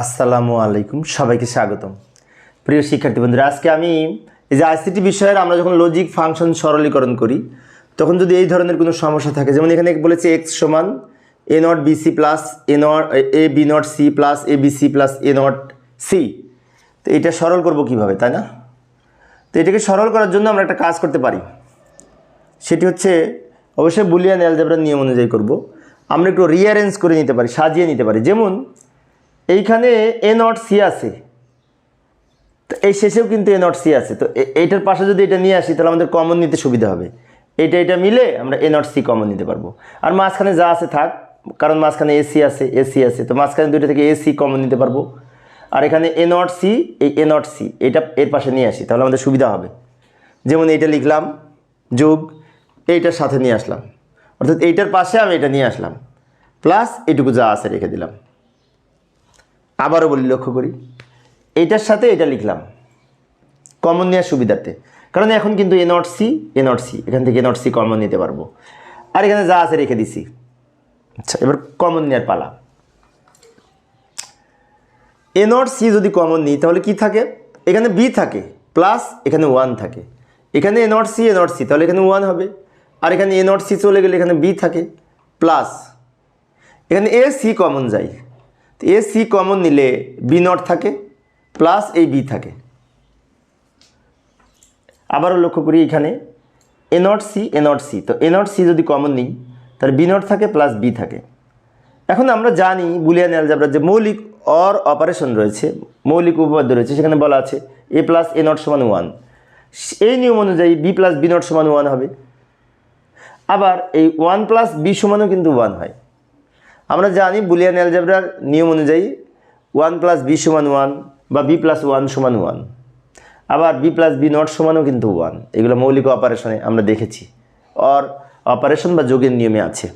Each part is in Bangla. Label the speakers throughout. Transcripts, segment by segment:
Speaker 1: আসসালামু আলাইকুম, সবাইকে স্বাগতম। প্রিয় শিক্ষার্থী বন্ধুরা, আজকে আমি এই যে আইসিটি বিষয়ের আমরা যখন লজিক ফাংশন সরলীকরণ করি, তখন যদি এই ধরনের কোনো সমস্যা থাকে, যেমন এখানে বলেছে এক্স সমান A not BC plus A not A B not C plus A B C plus A not C তো এটা সরল করব কীভাবে, তাই না? তো এটাকে সরল করার জন্য আমরা একটা কাজ করতে পারি। সেটি হচ্ছে, অবশ্যই বুলিয়ান অ্যালজেব্রার নিয়ম অনুযায়ী করব। আমরা একটু রিঅ্যারেঞ্জ করে নিতে পারি, সাজিয়ে নিতে পারি। যেমন এইখানে এ নট সি আছে। তো এই শেষেও কিন্তু এ নট সি আছে। তো এইটার পাশে যদি এটা নিয়ে আসি, তাহলে আমাদের কমন নিতে সুবিধা হবে। এটা এটা মিলে আমরা এ নট সি কমন নিতে পারব। আর মাঝখানে যা আছে থাক, কারণ মাঝখানে এসি আছে এসি আছে। তো মাঝখানে দুইটা থেকে এসি কমন নিতে পারব। আর এখানে এ নট সি এই এ নট সি এটা এর পাশে নিয়ে আসি, তাহলে আমাদের সুবিধা হবে। যেমন এইটা লিখলাম, যোগ, এইটার সাথে নিয়ে আসলাম। অর্থাৎ এইটার পাশে আমি এটা নিয়ে আসলাম। প্লাস এইটুকু যা আছে রেখে দিলাম। আবারও বলি লক্ষ্য করি। এইটার সাথে এটা লিখলাম। কমন নেওয়ার সুবিধার্থে। কারণ এখন কিন্তু A not C A not C এখান থেকে এ নট সি কমন নিতে পারব। আর এখানে যা আছে রেখে দিছি। আচ্ছা। এবার কমন নেওয়ার পালা। এ নট সি যদি কমন নিই তাহলে কি থাকে? এখানে বি থাকে প্লাস এখানে ওয়ান থাকে। এখানে A not C A not C তাহলে এখানে ওয়ান হবে। আর এখানে এ নট সি চলে গেলে এখানে বি থাকে প্লাস এখানে এ সি কমন যায়। এ সি কমন নিলে বি নট থাকে প্লাস এই বি থাকে। আবারও লক্ষ্য করি এখানে A not C A not C তো এ নট সি যদি কমন নিই, তাহলে বি নট থাকে প্লাস বি থাকে। এখন আমরা জানি বুলিয়ান অ্যালজাবরার যে মৌলিক অর অপারেশন রয়েছে, মৌলিক উপপাদ্য রয়েছে, সেখানে বলা আছে এ প্লাস এ নট সমান ওয়ান এই নিয়ম অনুযায়ী বি প্লাস বি নট সমান ওয়ান হবে। আবার এই ওয়ান প্লাস বি সমানও কিন্তু ওয়ান হয়। আমরা জানি বুলিয়ান অ্যালজাবরার নিয়ম অনুযায়ী ওয়ান প্লাস বি সমান ওয়ান বা বি প্লাস ওয়ান সমান ওয়ান। আবার বি প্লাস বি নট সমানও কিন্তু ওয়ান। এগুলো মৌলিক অপারেশনে আমরা দেখেছি। অর অপারেশন বা যোগের নিয়মে আছে।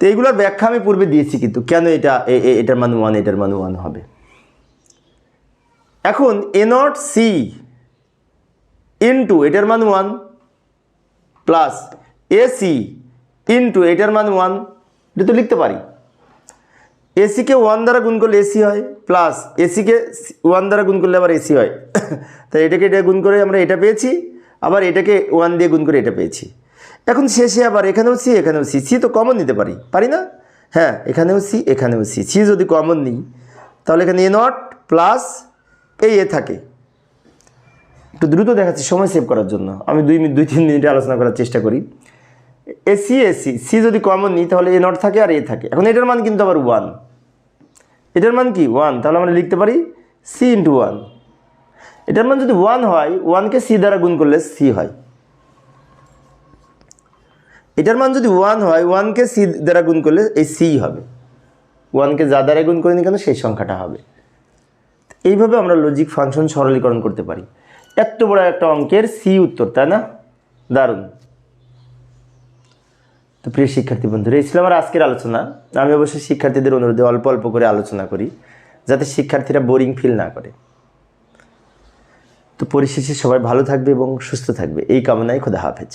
Speaker 1: তো এইগুলোর ব্যাখ্যা আমি পূর্বে দিয়েছি কিন্তু কেন এটা এ- এ- এটার মান ওয়ান, এটার মান ওয়ান হবে? এখন এ নট সি ইন্টু এটার মান ওয়ান প্লাস এসি ইন্টু এটার মান ওয়ান এটা তো লিখতে পারি। এসিকে ওয়ান দ্বারা গুণ করলে এসি হয় প্লাস এসিকে ওয়ান দ্বারা গুণ করলে আবার এসি হয়। তাই এটাকে এটা গুণ করে আমরা এটা পেয়েছি, আবার এটাকে ওয়ান দিয়ে গুণ করে এটা পেয়েছি। এখন শেষে আবার এখানেও সি এখানেও সি সি তো কমন নিতে পারি পারি না? হ্যাঁ এখানেও সি এখানেও সি সি যদি কমন নিই, তাহলে এখানে এ নট প্লাস এই এ থাকে। একটু দ্রুত দেখাচ্ছি, সময় সেভ করার জন্য। আমি দুই মিনিট, দুই, তিন মিনিটে আলোচনা করার চেষ্টা করি। এসি এসি সি যদি কমন নিই, তাহলে এ নট থাকে আর এ থাকে। এখন এটার মান কিন্তু আবার ওয়ান এটার মান কি? ওয়ান তাহলে আমরা লিখতে পারি সি ইন্টু ওয়ান এটার মান যদি ওয়ান হয় ওয়ানকে সি দ্বারা গুণ করলে সি হয়। এটার মান যদি ওয়ান হয় ওয়ানকে সি দ্বারা গুণ করলে এই সি হবে। ওয়ানকে যা দ্বারা গুণ করে নি কেন, সেই সংখ্যাটা হবে। এইভাবে আমরা লজিক ফাংশন সরলীকরণ করতে পারি। এত বড় একটা অঙ্কের সি উত্তর, তাই না? দারুণ। তো প্রিয় শিক্ষার্থী বন্ধুরা, এই ছিল আমার আজকের আলোচনা। আমি অবশ্যই শিক্ষার্থীদের অনুরোধে অল্প অল্প করে আলোচনা করি, যাতে শিক্ষার্থীরা বোরিং ফিল না করে। তো পরিশেষে সবাই ভালো থাকবে এবং সুস্থ থাকবে। এই কামনায় খোদা হাফেজ।